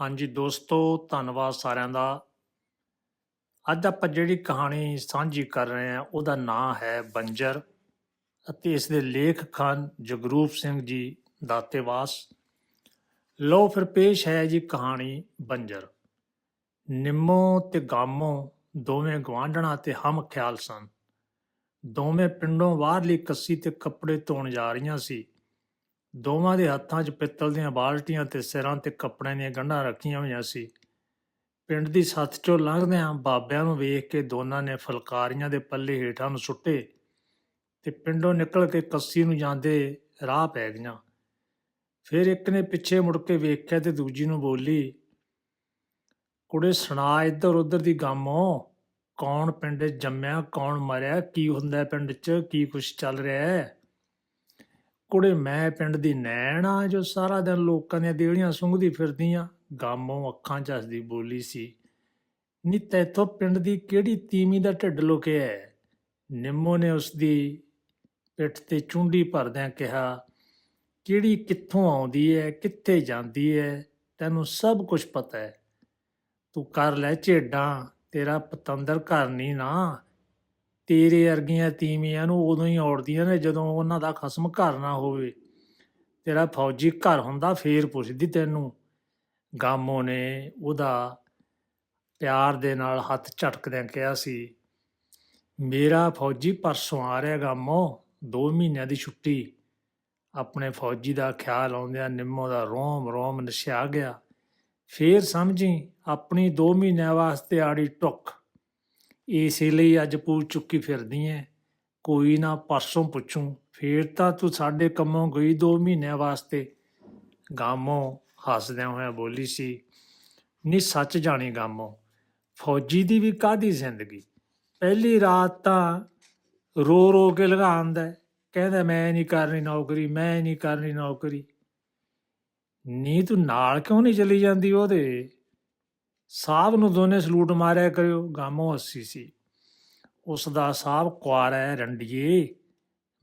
ਹਾਂਜੀ ਦੋਸਤੋ, ਧੰਨਵਾਦ ਸਾਰਿਆਂ ਦਾ। ਅੱਜ ਆਪਾਂ ਜਿਹੜੀ ਕਹਾਣੀ ਸਾਂਝੀ ਕਰ ਰਹੇ ਹਾਂ, ਉਹਦਾ ਨਾਂ ਹੈ ਬੰਜਰ ਅਤੇ ਇਸ ਦੇ ਲੇਖਕ ਹਨ ਜਗਰੂਪ ਸਿੰਘ ਜੀ ਦਾਤੇਵਾਸ। ਲੋ ਫਿਰ ਪੇਸ਼ ਹੈ ਜੀ ਕਹਾਣੀ ਬੰਜਰ। ਨਿੰਮੋ ਤੇ ਗਾਮੋ ਦੋਵੇਂ ਗਵਾਂਢਣਾ ਤੇ ਹਮ ਖਿਆਲ ਸਨ। ਦੋਵੇਂ ਪਿੰਡੋਂ ਬਾਹਰਲੀ ਕੱਸੀ ਤੇ ਕੱਪੜੇ ਧੋਣ ਜਾ ਰਹੀਆਂ ਸੀ। ਦੋਵਾਂ ਦੇ ਹੱਥਾਂ 'ਚ ਪਿੱਤਲ ਦੀਆਂ ਬਾਲਟੀਆਂ ਤੇ ਸਿਰਾਂ ਤੇ ਕੱਪੜਿਆਂ ਦੀਆਂ ਗੰਢਾਂ ਰੱਖੀਆਂ ਹੋਈਆਂ ਸੀ। ਪਿੰਡ ਦੀ ਸੱਥ 'ਚੋਂ ਲੰਘਦਿਆਂ ਬਾਬਿਆਂ ਨੂੰ ਵੇਖ ਕੇ ਦੋਨਾਂ ਨੇ ਫਲਕਾਰੀਆਂ ਦੇ ਪੱਲੇ ਹੇਠਾਂ ਨੂੰ ਸੁੱਟੇ ਤੇ ਪਿੰਡੋਂ ਨਿਕਲ ਕੇ ਕੱਸੀ ਨੂੰ ਜਾਂਦੇ ਰਾਹ ਪੈ ਗਈਆਂ। ਫਿਰ ਇੱਕ ਨੇ ਪਿੱਛੇ ਮੁੜ ਕੇ ਵੇਖਿਆ ਤੇ ਦੂਜੀ ਨੂੰ ਬੋਲੀ, ਕੁੜੇ ਸੁਣਾ, ਇੱਧਰ ਉੱਧਰ ਦੀ ਗਾਮੋ ਕੌਣ ਪਿੰਡ ਜੰਮਿਆ, ਕੌਣ ਮਰਿਆ, ਕੀ ਹੁੰਦਾ ਪਿੰਡ 'ਚ, ਕੀ ਕੁਛ ਚੱਲ ਰਿਹਾ ਹੈ? ਕੁੜੇ, ਮੈਂ ਪਿੰਡ ਦੀ ਨੈਣ ਆ ਜੋ ਸਾਰਾ ਦਿਨ ਲੋਕਾਂ ਦੀਆਂ ਦੇਹੜੀਆਂ ਸੁੰਘਦੀ ਫਿਰਦੀ ਆ ਗਾਮੋਂ ਅੱਖਾਂ 'ਚ ਬੋਲੀ ਸੀ, ਨੀ ਤੈਥੋਂ ਪਿੰਡ ਦੀ ਕਿਹੜੀ ਤੀਵੀਂ ਦਾ ਢਿੱਡ ਲੁਕਿਆ ਹੈ? ਨਿੰਮੋ ਨੇ ਉਸ ਦੀ ਪਿੱਠ ਤੇ ਚੁੰਡੀ ਭਰਦਿਆਂ ਕਿਹਾ, ਕਿਹੜੀ ਕਿੱਥੋਂ ਆਉਂਦੀ ਹੈ ਕਿੱਥੇ ਜਾਂਦੀ ਹੈ ਤੈਨੂੰ ਸਭ ਕੁਝ ਪਤਾ ਹੈ ਤੂੰ ਕਰ ਲੈ ਝੇਡਾਂ, ਤੇਰਾ ਪਤੰਦਰ ਘਰ ਨਹੀਂ ਨਾ ਤੇਰੇ ਵਰਗੀਆਂ ਤੀਵੀਆਂ ਨੂੰ ਉਦੋਂ ਹੀ ਔੜਦੀਆਂ ਨੇ ਜਦੋਂ ਉਹਨਾਂ ਦਾ ਖਸਮ ਘਰ ਨਾ ਹੋਵੇ। ਤੇਰਾ ਫੌਜੀ ਘਰ ਹੁੰਦਾ ਫੇਰ ਪੁੱਛਦੀ ਤੈਨੂੰ। ਗਾਮੋ ਨੇ ਉਹਦਾ ਪਿਆਰ ਦੇ ਨਾਲ ਹੱਥ ਝਟਕਦਿਆਂ ਕਿਹਾ ਸੀ, ਮੇਰਾ ਫੌਜੀ ਪਰਸੋਂ ਆ ਰਿਹਾ ਗਾਮੋ 2 ਮਹੀਨਿਆਂ ਦੀ ਛੁੱਟੀ। ਆਪਣੇ ਫੌਜੀ ਦਾ ਖਿਆਲ ਆਉਂਦਿਆਂ ਨਿੰਮੋ ਦਾ ਰੋਮ ਰੋਮ ਨਸ਼ਿਆ ਗਿਆ। ਫੇਰ ਸਮਝੀ, ਆਪਣੀ 2 ਮਹੀਨਿਆਂ ਵਾਸਤੇ ਆੜੀ ਟੁੱਕ ਇਸੇ ਲਈ ਅੱਜ ਪੂਛ ਚੁੱਕੀ ਫਿਰਦੀ ਐ। ਕੋਈ ਨਾ ਪਰਸੋਂ ਪੁੱਛੂ, ਫੇਰ ਤਾਂ ਤੂੰ ਸਾਡੇ ਕੰਮੋਂ ਗਈ 2 ਮਹੀਨਿਆਂ ਵਾਸਤੇ। ਗਾਮੋ ਹੱਸਦਿਆਂ ਹੋਇਆਂ ਬੋਲੀ ਸੀ, ਨੀ ਸੱਚ ਜਾਣੀ ਗਾਮੋ, ਫੌਜੀ ਦੀ ਵੀ ਕਾਦੀ ਜ਼ਿੰਦਗੀ? ਪਹਿਲੀ ਰਾਤ ਤਾਂ ਰੋ ਰੋ ਕੇ ਲਗਾਉਂਦਾ ਹੈ। ਕਹਿੰਦਾ ਮੈਂ ਨਹੀਂ ਕਰਨੀ ਨੌਕਰੀ, ਮੈਂ ਨਹੀਂ ਕਰਨੀ ਨੌਕਰੀ। ਨੀ ਤੂੰ ਨਾਲ ਕਿਉਂ ਨਹੀਂ ਚਲੀ ਜਾਂਦੀ ਉਹਦੇ? ਸਾਹਿਬ ਨੂੰ ਦੋਨੇ ਸਲੂਟ ਮਾਰਿਆ ਕਰਿਓ, ਗਾਮੋ ਹੱਸੀ ਸੀ। ਉਸ ਦਾ ਸਾਹਬ ਕੁਆਰਾ ਹੈ ਰੰਡੀਏ।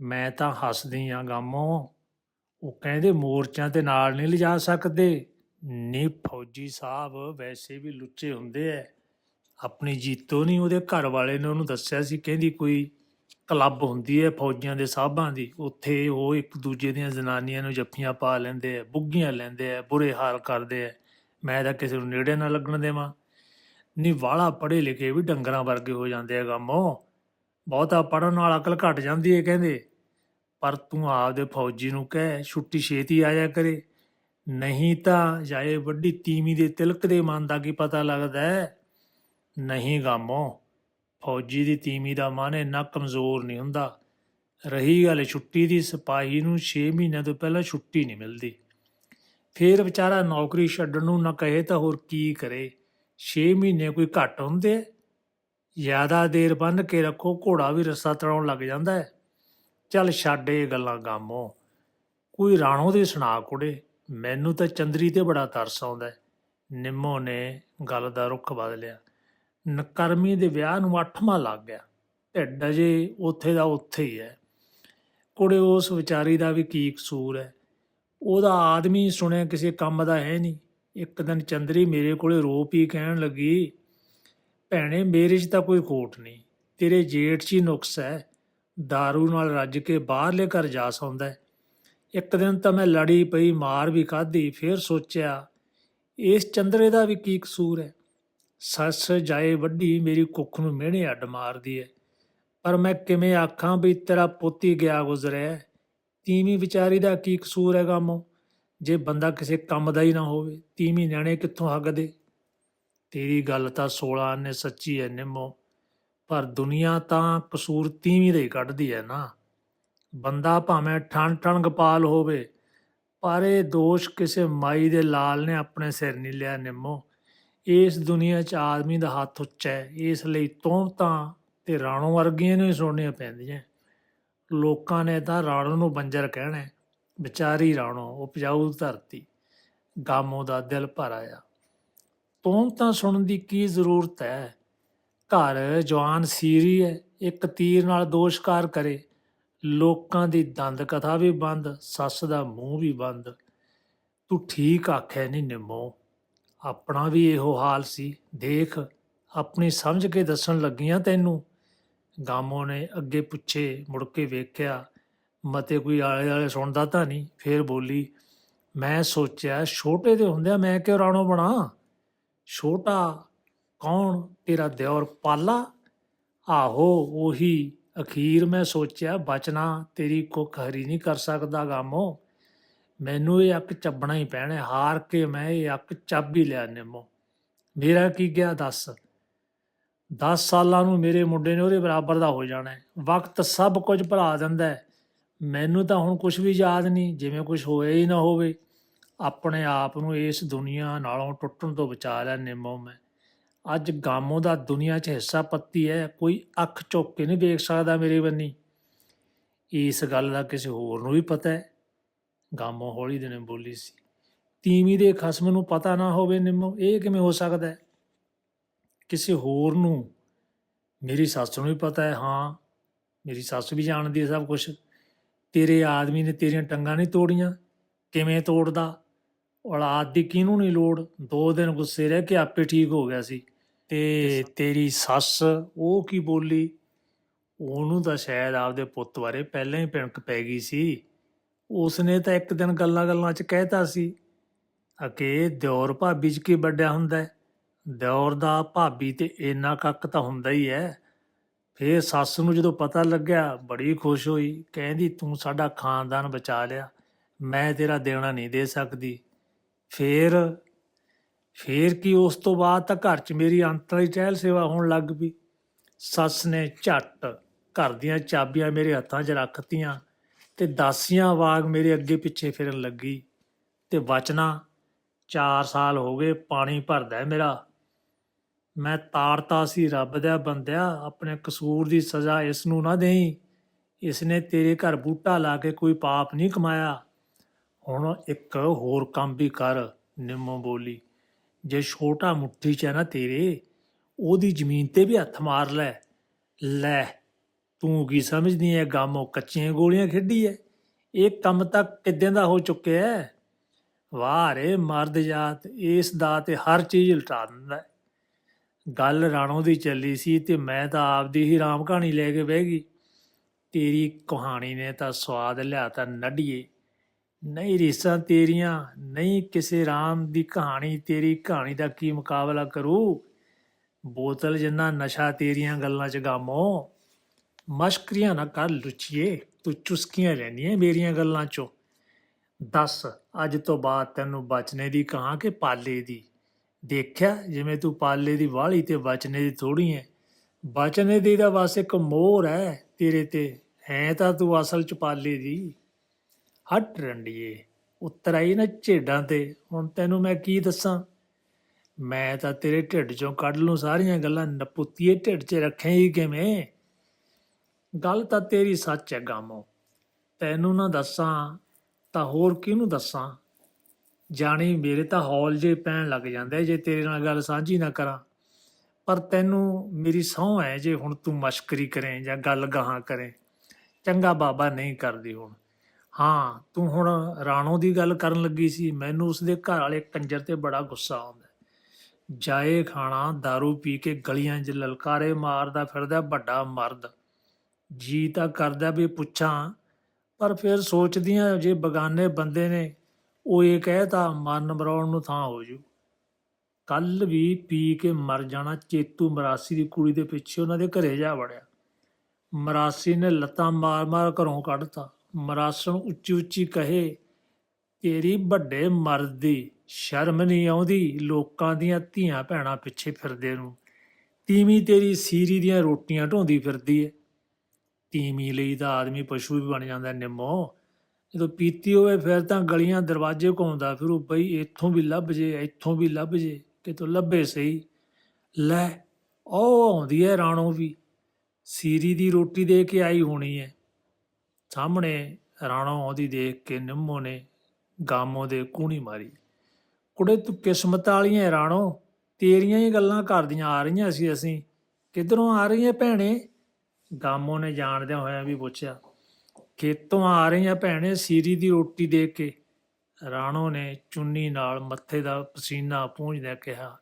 ਮੈਂ ਤਾਂ ਹੱਸਦੀ ਆ ਗਾਮੋ। ਉਹ ਕਹਿੰਦੇ ਮੋਰਚਿਆਂ ਤੇ ਨਾਲ ਨਹੀਂ ਲਿਜਾ ਸਕਦੇ। ਨੀ ਫੌਜੀ ਸਾਹਿਬ ਵੈਸੇ ਵੀ ਲੁੱਚੇ ਹੁੰਦੇ ਐ। ਆਪਣੀ ਜੀਤੋ ਨਹੀਂ ਉਹਦੇ ਘਰ ਵਾਲੇ ਨੇ ਉਹਨੂੰ ਦੱਸਿਆ ਸੀ, ਕਹਿੰਦੀ ਕੋਈ ਕਲੱਬ ਹੁੰਦੀ ਹੈ ਫੌਜੀਆਂ ਦੇ ਸਾਹਬਾਂ ਦੀ। ਉੱਥੇ ਉਹ ਇੱਕ ਦੂਜੇ ਦੀਆਂ ਜ਼ਨਾਨੀਆਂ ਨੂੰ ਜੱਫੀਆਂ ਪਾ ਲੈਂਦੇ ਆ ਬੁੱਗੀਆਂ ਲੈਂਦੇ ਆ ਬੁਰੇ ਹਾਲ ਕਰਦੇ ਆ ਮੈਂ ਤਾਂ ਕਿਸੇ ਨੂੰ ਨੇੜੇ ਨਾ ਲੱਗਣ ਦੇਵਾਂ। ਨਹੀਂ ਵਾਲਾ ਪੜ੍ਹੇ ਲਿਖੇ ਵੀ ਡੰਗਰਾਂ ਵਰਗੇ ਹੋ ਜਾਂਦੇ ਆ ਗਾਮੋ ਬਹੁਤਾ ਪੜਨ ਨਾਲ ਅਕਲ ਘਟ ਜਾਂਦੀ ਹੈ ਕਹਿੰਦੇ। ਪਰ ਤੂੰ ਆਪਦੇ ਫੌਜੀ ਨੂੰ ਕਹਿ, ਛੁੱਟੀ ਛੇਤੀ ਆਇਆ ਕਰੇ। ਨਹੀਂ ਤਾਂ ਜਾਏ ਵੱਡੀ ਤੀਵੀਂ ਦੇ ਤਿਲਕ ਦੇ ਮਨ ਦਾ ਕੀ ਪਤਾ ਲੱਗਦਾ ਹੈ? ਨਹੀਂ ਗਾਮੋ ਫੌਜੀ ਦੀ ਤੀਮੀ ਦਾ ਮਨ ਇੰਨਾ ਕਮਜ਼ੋਰ ਨਹੀਂ ਹੁੰਦਾ। ਰਹੀ ਗੱਲ ਛੁੱਟੀ ਦੀ, ਸਿਪਾਹੀ ਨੂੰ 6 ਮਹੀਨਿਆਂ ਤੋਂ ਪਹਿਲਾਂ ਛੁੱਟੀ ਨਹੀਂ ਮਿਲਦੀ। ਫੇਰ ਵਿਚਾਰਾ ਨੌਕਰੀ ਛੱਡਣ ਨੂੰ ਨਾ ਕਹੇ ਤਾਂ ਹੋਰ ਕੀ ਕਰੇ। 6 ਮਹੀਨੇ ਕੋਈ ਘੱਟ ਹੁੰਦੇ, ਜ਼ਿਆਦਾ ਦੇਰ ਬੰਨ ਕੇ ਰੱਖੋ, ਘੋੜਾ ਵੀ ਰੱਸਾ ਤੜਾਉਣ ਲੱਗ ਜਾਂਦਾ ਹੈ। ਚੱਲ ਛੱਡ ਇਹ ਗੱਲਾਂ ਗਾਮੋ। ਕੋਈ ਰਾਣੋ ਦੀ ਸੁਣਾ ਕੁੜੇ, ਮੈਨੂੰ ਤਾਂ ਚੰਦਰੀ ਤੇ ਬੜਾ ਤਰਸ ਆਉਂਦਾ ਨਿੰਮੋ ਨੇ ਗੱਲ ਦਾ ਰੁੱਖ ਬਦਲਿਆ। ਨਕਰਮੀ ਦੇ ਵਿਆਹ ਨੂੰ ਅੱਠਵਾਂ ਲੱਗ ਗਿਆ। ਢਿੱਡ ਅਜੇ ਉੱਥੇ ਦਾ ਉੱਥੇ ਹੀ ਹੈ। ਕੁੜੇ, ਉਸ ਵਿਚਾਰੀ ਦਾ ਵੀ ਕੀ ਕਸੂਰ ਹੈ? ਉਹਦਾ ਆਦਮੀ ਸੁਣਿਆ ਕਿਸੇ ਕੰਮ ਦਾ ਹੈ ਨਹੀਂ। ਇੱਕ ਦਿਨ ਚੰਦਰੀ ਮੇਰੇ ਕੋਲੇ ਰੋ ਪੀ ਕਹਿਣ ਲੱਗੀ, ਭੈਣੇ, ਮੇਰੇ 'ਚ ਤਾਂ ਕੋਈ ਖੋਟ ਨਹੀਂ। ਤੇਰੇ ਜੇਠ 'ਚ ਹੀ ਨੁਕਸ ਹੈ। दारू ਨਾਲ ਰੱਜ ਕੇ ਬਾਹਰਲੇ ਘਰ ਜਾ ਸੌਂਦਾ ਇੱਕ ਦਿਨ ਤਾਂ ਮੈਂ ਲੜੀ ਪਈ, ਮਾਰ ਵੀ ਖਾਧੀ, ਫਿਰ ਸੋਚਿਆ, ਇਸ ਚੰਦਰੇ ਦਾ ਵੀ ਕੀ ਕਸੂਰ ਹੈ? ਸੱਸ ਜਾਏ ਵੱਡੀ, ਮੇਰੀ ਕੁੱਖ ਨੂੰ ਮਿਹਣੇ ਅੱਡ ਮਾਰਦੀ ਹੈ। ਪਰ ਮੈਂ ਕਿਵੇਂ ਆਖਾਂ ਵੀ ਤੇਰਾ ਪੋਤੀ ਗਿਆ ਗੁਜ਼ਰਿਆ ਤੀਵੀਂ ਵਿਚਾਰੀ ਦਾ ਕੀ ਕਸੂਰ ਹੈਗਾ ਮੋ ਜੇ ਬੰਦਾ ਕਿਸੇ ਕੰਮ ਦਾ ਹੀ ਨਾ ਹੋਵੇ, ਤੀਵੀਂ ਨਿਆਣੇ ਕਿੱਥੋਂ ਹੱਗਦੇ? ਤੇਰੀ ਗੱਲ ਤਾਂ 16 ਨੇ ਸੱਚੀ ਹੈ ਨਿੰਮੋ। ਪਰ ਦੁਨੀਆ ਤਾਂ ਕਸੂਰ ਤੀਵੀਂ ਦਾ ਹੀ ਕੱਢਦੀ ਹੈ ਨਾ। ਬੰਦਾ ਭਾਵੇਂ ਠਣ ਠਣ ਗਪਾਲ ਹੋਵੇ, ਪਰ ਇਹ ਦੋਸ਼ ਕਿਸੇ ਮਾਈ ਦੇ ਲਾਲ ਨੇ ਆਪਣੇ ਸਿਰ ਨਹੀਂ ਲਿਆ ਨਿੰਮੋ। ਇਸ ਦੁਨੀਆ 'ਚ ਆਦਮੀ ਦਾ ਹੱਥ ਉੱਚਾ ਹੈ ਇਸ ਲਈ ਤੋਮਤਾਂ ਤੇ ਰਾਣੋ ਵਰਗੀਆਂ ਨੂੰ ਹੀ ਸੁਣਨੀਆਂ ਪੈਂਦੀਆਂ। ਲੋਕਾਂ ਨੇ ਤਾਂ ਰਾਣੋ ਨੂੰ ਬੰਜਰ ਕਹਿਣਾ ਵਿਚਾਰੀ ਰਾਣੋ, ਉਪਜਾਊ ਧਰਤੀ, ਗਾਮੋ ਦਾ ਦਿਲ ਭਰ ਆਇਆ। ਤਾਂ ਸੁਣਨ ਦੀ ਕੀ ਜ਼ਰੂਰਤ ਹੈ? ਘਰ ਜਵਾਨ ਸੀਰੀ ਹੈ, ਇੱਕ ਤੀਰ ਨਾਲ ਦੋਸ਼ਕਾਰ ਕਰੇ। ਲੋਕਾਂ ਦੀ ਦੰਦ ਕਥਾ ਵੀ ਬੰਦ, ਸੱਸ ਦਾ ਮੂੰਹ ਵੀ ਬੰਦ। ਤੂੰ ਠੀਕ ਆਖਿਆ ਨਹੀਂ ਨਿੰਮੋ। ਆਪਣਾ ਵੀ ਇਹੋ ਹਾਲ ਸੀ। ਦੇਖ, ਆਪਣੀ ਸਮਝ ਕੇ ਦੱਸਣ ਲੱਗੀਆਂ ਤੈਨੂੰ। ਗਾਮੋ ਨੇ ਅੱਗੇ ਪੁੱਛੇ, ਮੁੜ ਕੇ ਵੇਖਿਆ, ਮਤੇ ਕੋਈ ਆਲੇ ਆਲੇ ਸੁਣਦਾ ਤਾਂ ਨਹੀਂ, ਫੇਰ ਬੋਲੀ, ਮੈਂ ਸੋਚਿਆ ਛੋਟੇ ਦੇ ਹੁੰਦਿਆਂ ਮੈਂ ਕਿਉਂ ਰਾਣੋ ਬਣਾ? ਛੋਟਾ ਕੌਣ ਤੇਰਾ ਦਿਓਰ ਪਾਲਾ? ਆਹੋ, ਉਹੀ ਅਖੀਰ ਮੈਂ ਸੋਚਿਆ ਬਚਣਾ ਤੇਰੀ ਕੁੱਖ ਹਰੀ ਨਹੀਂ ਕਰ ਸਕਦਾ ਗਾਮੋ। ਮੈਨੂੰ ਇਹ ਅੱਕ ਚੱਬਣਾ ਹੀ ਪੈਣਾ, ਹਾਰ ਕੇ ਮੈਂ ਇਹ ਅੱਕ ਚੱਬ ਹੀ ਲਿਆ ਨਿੰਮੋ। ਮੇਰਾ ਕੀ ਗਿਆ ਦੱਸ? 10 ਸਾਲਾਂ ਨੂੰ ਮੇਰੇ ਮੁੰਡੇ ਨੇ ਉਹਦੇ ਬਰਾਬਰ ਦਾ ਹੋ ਜਾਣਾ ਹੈ। ਵਕਤ ਸਭ ਕੁਝ ਭੁਲਾ ਦਿੰਦਾ ਹੈ। ਮੈਨੂੰ ਤਾਂ ਹੁਣ ਕੁਝ ਵੀ ਯਾਦ ਨਹੀਂ, ਜਿਵੇਂ ਕੁਝ ਹੋਇਆ ਹੀ ਨਾ ਹੋਵੇ। ਆਪਣੇ ਆਪ ਨੂੰ ਇਸ ਦੁਨੀਆ ਨਾਲੋਂ ਟੁੱਟਣ ਤੋਂ ਬਚਾ ਲਿਆ ਨਿੰਮੋ ਮੈਂ। ਅੱਜ ਗਾਮੋ ਦਾ ਦੁਨੀਆ 'ਚ ਹਿੱਸਾ ਪੱਤੀ ਹੈ, ਕੋਈ ਅੱਖ ਝੁੱਕ ਕੇ ਨਹੀਂ ਦੇਖ ਸਕਦਾ ਮੇਰੇ ਬੰਨੀ। ਇਸ ਗੱਲ ਦਾ ਕਿਸੇ ਹੋਰ ਨੂੰ ਵੀ ਪਤਾ ਹੈ। ਗਾਮੋ ਹੌਲੀ ਦਿਨੇ ਬੋਲੀ ਸੀ, ਤੀਵੀਂ ਦੇ ਖਸਮ ਨੂੰ ਪਤਾ ਨਾ ਹੋਵੇ ਨਿੰਮੋ, ਇਹ ਕਿਵੇਂ ਹੋ ਸਕਦਾ ਹੈ? ਕਿਸੇ ਹੋਰ ਨੂੰ ਮੇਰੀ ਸੱਸ ਨੂੰ ਵੀ ਪਤਾ ਹੈ ਹਾਂ ਮੇਰੀ ਸੱਸ ਵੀ ਜਾਣਦੀ ਹੈ ਸਭ ਕੁਝ ਤੇਰੇ ਆਦਮੀ ਨੇ ਤੇਰੀਆਂ ਟੰਗਾਂ ਨਹੀਂ ਤੋੜੀਆਂ ਕਿਵੇਂ ਤੋੜਦਾ? ਔਲਾਦ ਦੀ ਕਿਹਨੂੰ ਨਹੀਂ ਲੋੜ? ਦੋ ਦਿਨ ਗੁੱਸੇ ਰਹਿ ਕੇ ਆਪੇ ਠੀਕ ਹੋ ਗਿਆ ਸੀ। ਤੇ ਤੇਰੀ ਸੱਸ ਉਹ ਕੀ ਬੋਲੀ? ਉਹਨੂੰ ਤਾਂ ਸ਼ਾਇਦ ਆਪਦੇ ਪੁੱਤ ਬਾਰੇ ਪਹਿਲਾਂ ਹੀ ਭਿਣਕ ਪੈ ਗਈ ਸੀ। ਉਸਨੇ ਤਾਂ ਇੱਕ ਦਿਨ ਗੱਲਾਂ ਗੱਲਾਂ 'ਚ ਕਹਿਤਾ ਸੀ ਅਕੇ ਦਿਓਰ ਭਾਬੀ 'ਚ ਕੀ ਵੱਡਿਆ ਹੁੰਦਾ ਹੈ? ਦਿਓਰ ਦਾ ਭਾਬੀ ਤੇ ਇੰਨਾ ਕੱਕ ਤਾਂ ਹੁੰਦਾ ਹੀ ਹੈ ਫੇਰ ਸੱਸ ਨੂੰ ਜਦੋਂ ਪਤਾ ਲੱਗਿਆ, ਬੜੀ ਖੁਸ਼ ਹੋਈ। ਕਹਿੰਦੀ, ਤੂੰ ਸਾਡਾ ਖਾਨਦਾਨ ਬਚਾ ਲਿਆ। ਮੈਂ ਤੇਰਾ ਦੇਣਾ ਨਹੀਂ ਦੇ ਸਕਦੀ। ਫੇਰ ਫੇਰ ਕੀ ਉਸ ਤੋਂ ਬਾਅਦ ਤਾਂ ਘਰ 'ਚ ਮੇਰੀ ਅੰਤ ਵਾਲੀ ਚਹਿਲ ਸੇਵਾ ਹੋਣ ਲੱਗ ਪਈ। ਸੱਸ ਨੇ ਝੱਟ ਘਰ ਦੀਆਂ ਚਾਬੀਆਂ ਮੇਰੇ ਹੱਥਾਂ 'ਚ ਰੱਖਤੀਆਂ ਤੇ ਦਾਸੀਆਂ ਵਾਗ ਮੇਰੇ ਅੱਗੇ ਪਿੱਛੇ ਫਿਰਨ ਲੱਗੀ। ਤੇ ਵਚਨਾ 4 ਸਾਲ ਹੋ ਗਏ, ਪਾਣੀ ਭਰਦਾ ਮੇਰਾ। ਮੈਂ ਤਾੜਤਾ ਸੀ ਰੱਬ ਦਾ ਬੰਦਿਆ, ਆਪਣੇ ਕਸੂਰ ਦੀ ਸਜ਼ਾ ਇਸ ਨੂੰ ਨਾ ਦੇਈ। ਇਸ ਨੇ ਤੇਰੇ ਘਰ ਬੂਟਾ ਲਾ ਕੇ ਕੋਈ ਪਾਪ ਨਹੀਂ ਕਮਾਇਆ। ਹੁਣ ਇੱਕ ਹੋਰ ਕੰਮ ਵੀ ਕਰ, ਨਿੰਮੋ ਬੋਲੀ। ਜੇ ਛੋਟਾ ਮੁੱਠੀ ਚ ਹੈ ਨਾ ਤੇਰੇ, ਉਹਦੀ ਜ਼ਮੀਨ ਤੇ ਵੀ ਹੱਥ ਮਾਰ ਲੈ। ਲੈ, ਤੂੰ ਕੀ ਸਮਝਦੀ ਹੈ ਗਾਮੋ ਕੱਚੀਆਂ ਗੋਲੀਆਂ ਖੇਡੀ ਹੈ ਇਹ ਕੰਮ ਤਾਂ ਕਿੱਦਾਂ ਦਾ ਹੋ ਚੁੱਕਿਆ ਹੈ ਵਾਹ ਰੇ ਮਰਦ ਜਾਤ, ਇਸ ਦਾ ਤੇ ਹਰ ਚੀਜ਼ ਉਲਟਾ ਦਿੰਦਾ ਗੱਲ ਰਾਣੋ ਦੀ ਚੱਲੀ ਸੀ ਤੇ ਮੈਂ ਤਾਂ ਆਪਦੀ ਹੀ ਰਾਮ ਕਹਾਣੀ ਲੈ ਕੇ ਬਹਿ ਗਈ। ਤੇਰੀ ਕਹਾਣੀ ਨੇ ਤਾਂ ਸਵਾਦ ਲਿਆਤਾ ਨੱਡੀਏ ਨਹੀਂ ਰੀਸਾਂ ਤੇਰੀਆਂ, ਨਹੀਂ ਕਿਸੇ ਰਾਮ ਦੀ ਕਹਾਣੀ ਤੇਰੀ ਕਹਾਣੀ ਦਾ ਕੀ ਮੁਕਾਬਲਾ ਕਰੂ? ਬੋਤਲ ਜਿੰਨਾ ਨਸ਼ਾ ਤੇਰੀਆਂ ਗੱਲਾਂ 'ਚ ਗਾਮੋ। ਮਸ਼ਕਰੀਆਂ ਨਾ ਕਰ ਲੁੱਚੀਏ, ਤੂੰ ਚੁਸਕੀਆਂ ਲੈਣੀਆਂ ਮੇਰੀਆਂ ਗੱਲਾਂ 'ਚੋਂ। ਦੱਸ, ਅੱਜ ਤੋਂ ਬਾਅਦ ਤੈਨੂੰ ਬਚਨੇ ਦੀ ਕਹਾਂ ਕਿ ਪਾਲੇ ਦੀ? ਦੇਖਿਆ, ਜਿਵੇਂ ਤੂੰ ਪਾਲੇ ਦੀ ਵਾਲੀ ਤੇ ਬਚਨੇ ਦੀ ਥੋੜੀ ਹੈ ਬਚਨੇ ਦੀ ਤਾਂ ਬਸ ਇੱਕ ਮੋਹਰ ਹੈ ਤੇਰੇ ਤੇ। ਹੈ ਤਾਂ ਤੂੰ ਅਸਲ ਚ ਪਾਲੇ ਦੀ। ਹਟ ਰੰਡੀਏ, ਉੱਤਰ ਆਈ ਨਾ ਝੇਡਾਂ ਤੇ। ਹੁਣ ਤੈਨੂੰ ਮੈਂ ਕੀ ਦੱਸਾਂ? ਮੈਂ ਤਾਂ ਤੇਰੇ ਢਿੱਡ ਚੋਂ ਕੱਢ ਲੂੰ ਸਾਰੀਆਂ ਗੱਲਾਂ। ਨਪੁੱਤੀਏ ਢਿੱਡ 'ਚ ਰੱਖੇ ਹੀ ਕਿਵੇਂ? ਗੱਲ ਤਾਂ ਤੇਰੀ ਸੱਚ ਹੈ ਗਾਮੋ। ਤੈਨੂੰ ਨਾ ਦੱਸਾਂ, ਤਾਂ ਹੋਰ ਕਿਹਨੂੰ ਦੱਸਾਂ? ਜਾਣੀ ਮੇਰੇ ਤਾਂ ਹੌਲ ਜੇ ਪੈਣ ਲੱਗ ਜਾਂਦਾ ਜੇ ਤੇਰੇ ਨਾਲ ਗੱਲ ਸਾਂਝੀ ਨਾ ਕਰਾਂ। ਪਰ ਤੈਨੂੰ ਮੇਰੀ ਸਹੁੰ ਹੈ, ਜੇ ਹੁਣ ਤੂੰ ਮਸ਼ਕਰੀ ਕਰੇ ਜਾਂ ਗੱਲ ਗਾਹਾਂ ਕਰੇ, ਚੰਗਾ ਬਾਬਾ ਨਹੀਂ ਕਰਦੀ ਹੁਣ। ਹਾਂ, ਤੂੰ ਹੁਣ ਰਾਣੋ ਦੀ ਗੱਲ ਕਰਨ ਲੱਗੀ ਸੀ, ਮੈਨੂੰ ਉਸਦੇ ਘਰ ਵਾਲੇ ਕੰਜਰ ਤੇ ਬੜਾ ਗੁੱਸਾ ਆਉਂਦਾ ਜਾਏ ਖਾਣਾ, दारू ਪੀ ਕੇ ਗਲੀਆਂ 'ਚ ਲਲਕਾਰੇ ਮਾਰਦਾ ਫਿਰਦਾ ਵੱਡਾ ਮਰਦ। ਜੀ ਤਾਂ ਕਰਦਾ ਵੀ ਪੁੱਛਾਂ, ਪਰ ਫਿਰ ਸੋਚਦੀਆਂ ਜੇ ਬਗਾਨੇ ਬੰਦੇ ਨੇ ਉਹ ਇਹ ਕਹਿਤਾ ਮਰਨ ਮਰਾਉਣ ਨੂੰ ਥਾਂ ਹੋ ਜੂ। ਕੱਲ ਵੀ ਪੀ ਕੇ ਮਰ ਜਾਣਾ ਚੇਤੂ ਮਰਾਸੀ ਦੀ ਕੁੜੀ ਦੇ ਪਿੱਛੇ ਉਹਨਾਂ ਦੇ ਘਰੇ ਜਾ ਵੜਿਆ। ਮਰਾਸੀ ਨੇ ਲੱਤਾਂ ਮਾਰ-ਮਾਰ ਘਰੋਂ ਕੱਢਤਾ ਮਰਾਸਣ ਉੱਚੀ ਉੱਚੀ ਕਹੇ, ਤੇਰੀ ਵੱਡੇ ਮਰਦੀ ਸ਼ਰਮ ਨਹੀਂ ਆਉਂਦੀ ਲੋਕਾਂ ਦੀਆਂ ਧੀਆਂ ਭੈਣਾਂ ਪਿੱਛੇ ਫਿਰਦੇ ਨੂੰ। ਤੀਵੀਂ ਤੇਰੀ ਸੀਰੀ ਦੀਆਂ ਰੋਟੀਆਂ ਢੋਂਦੀ ਫਿਰਦੀ ਏ। ਤੀਵੀਂ ਲਈ ਤਾਂ ਆਦਮੀ ਪਸ਼ੂ ਵੀ ਬਣ ਜਾਂਦਾ ਨਿੰਮੋ। ਜਦੋਂ ਪੀਤੀ ਹੋਵੇ ਫਿਰ ਤਾਂ ਗਲੀਆਂ ਦਰਵਾਜ਼ੇ ਘੁੰਮਦਾ ਫਿਰੂ ਬਈ ਇੱਥੋਂ ਵੀ ਲੱਭ ਜੇ, ਇੱਥੋਂ ਵੀ ਲੱਭ ਜੇ ਕਿਤੋਂ ਲੱਭੇ ਸਹੀ। ਲੈ, ਉਹ ਆਉਂਦੀ ਹੈ ਰਾਣੋ ਵੀ, ਸੀਰੀ ਦੀ ਰੋਟੀ ਦੇ ਕੇ ਆਈ ਹੋਣੀ ਹੈ। ਸਾਹਮਣੇ ਰਾਣੋ ਆਉਂਦੀ ਦੇਖ ਕੇ ਨਿੰਮੋ ਨੇ ਗਾਮੋ ਦੇ ਕੂਣੀ ਮਾਰੀ। ਕੁੜੇ, ਤੂੰ ਕਿਸਮਤ ਵਾਲੀਆਂ ਰਾਣੋ, ਤੇਰੀਆਂ ਹੀ ਗੱਲਾਂ ਕਰਦੀਆਂ ਆ ਰਹੀਆਂ ਸੀ ਅਸੀਂ। ਕਿੱਧਰੋਂ ਆ ਰਹੀਆਂ ਭੈਣੇ? ਗਾਮੋ ਨੇ ਜਾਣਦਿਆਂ ਹੋਇਆਂ ਵੀ ਪੁੱਛਿਆ। ਖੇਤੋਂ ਆ ਰਹੀਆਂ ਭੈਣੇ ਸੀਰੀ ਦੀ ਰੋਟੀ ਦੇ ਕੇ। ਰਾਣੋ ਨੇ ਚੁੰਨੀ ਨਾਲ ਮੱਥੇ ਦਾ ਪਸੀਨਾ ਪੂੰਝਦਿਆਂ ਕਿਹਾ,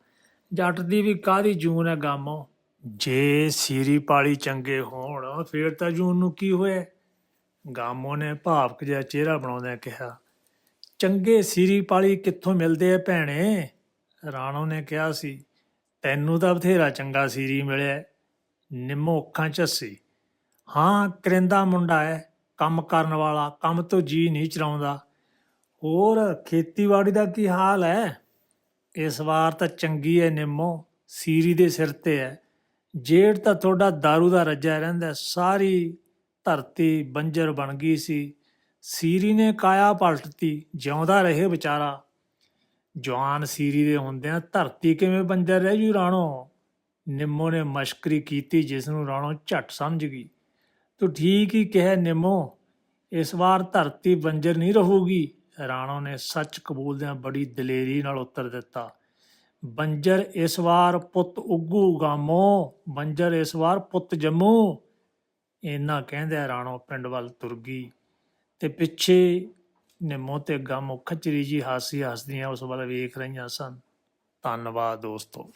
ਜੱਟ ਦੀ ਵੀ ਕਾਹਦੀ ਜੂਨ ਹੈ ਗਾਮੋ? ਜੇ ਸੀਰੀ ਪਾਲੀ ਚੰਗੇ ਹੋਣ, ਫੇਰ ਤਾਂ ਜੂਨ ਨੂੰ ਕੀ ਹੋਇਆ? ਗਾਮੋ ਨੇ ਭਾਵਕ ਜਿਹਾ ਚਿਹਰਾ ਬਣਾਉਂਦਿਆਂ ਕਿਹਾ, ਚੰਗੇ ਸੀਰੀ ਪਾਲੀ ਕਿੱਥੋਂ ਮਿਲਦੇ ਆ ਭੈਣੇ? ਰਾਣੋ ਨੇ ਕਿਹਾ ਸੀ, ਤੈਨੂੰ ਤਾਂ ਬਥੇਰਾ ਚੰਗਾ ਸੀਰੀ ਮਿਲਿਆ ਹੈ। ਨਿੰਮੋ ਅੱਖਾਂ ਝੱਸੀ ਹਾਂ, ਕਰਿੰਦਾ ਮੁੰਡਾ ਹੈ। ਕੰਮ ਕਰਨ ਵਾਲਾ, ਕੰਮ ਤੋਂ ਜੀ ਨਹੀਂ ਚਲਾਉਂਦਾ। ਹੋਰ, ਖੇਤੀਬਾੜੀ ਦਾ ਕੀ ਹਾਲ ਹੈ? ਇਸ ਵਾਰ ਤਾਂ ਚੰਗੀ ਹੈ ਨਿੰਮੋ, ਸੀਰੀ ਦੇ ਸਿਰ ਤੇ ਹੈ। ਜੇੜ ਤਾਂ ਤੁਹਾਡਾ दारू ਦਾ ਰੱਜਾ ਰਹਿੰਦਾ ਸਾਰੀ ਧਰਤੀ ਬੰਜਰ ਬਣ ਗਈ ਸੀ। ਸੀਰੀ ਨੇ ਕਾਇਆ ਪਲਟਤੀ, ਜਿਉਂਦਾ ਰਹੇ ਵਿਚਾਰਾ। ਜਵਾਨ ਸੀਰੀ ਦੇ ਹੁੰਦਿਆਂ ਧਰਤੀ ਕਿਵੇਂ ਬੰਜਰ ਰਹਿ ਜੂ ਰਾਣੋ? ਨਿੰਮੋ ਨੇ ਮਸ਼ਕਰੀ ਕੀਤੀ ਜਿਸ ਨੂੰ ਰਾਣੋ ਝਟ ਸਮਝ ਗਈ। ਤੂੰ ਠੀਕ ਹੀ ਕਿਹਾ ਨਿੰਮੋ, ਇਸ ਵਾਰ ਧਰਤੀ ਬੰਜਰ ਨਹੀਂ ਰਹੂਗੀ। ਰਾਣੋ ਨੇ ਸੱਚ ਕਬੂਲਦਿਆਂ ਬੜੀ ਦਲੇਰੀ ਨਾਲ ਉੱਤਰ ਦਿੱਤਾ, ਬੰਜਰ ਇਸ ਵਾਰ ਪੁੱਤ ਉੱਗੂ ਗਾਮੋ ਬੰਜਰ ਇਸ ਵਾਰ ਪੁੱਤ ਜੰਮੂ। ਇੰਨਾ ਕਹਿੰਦਿਆਂ ਰਾਣੋ ਪਿੰਡ ਵੱਲ ਤੁਰ ਗਈ ਤੇ ਪਿੱਛੇ ਨਿੰਮੋ ਤੇ ਗਾਮੋ ਖਚਰੀ ਜੀ ਹਾਸੀ ਹੱਸਦੀਆਂ ਉਸ ਵੱਲ ਵੇਖ ਰਹੀਆਂ ਸਨ। ਧੰਨਵਾਦ ਦੋਸਤੋ।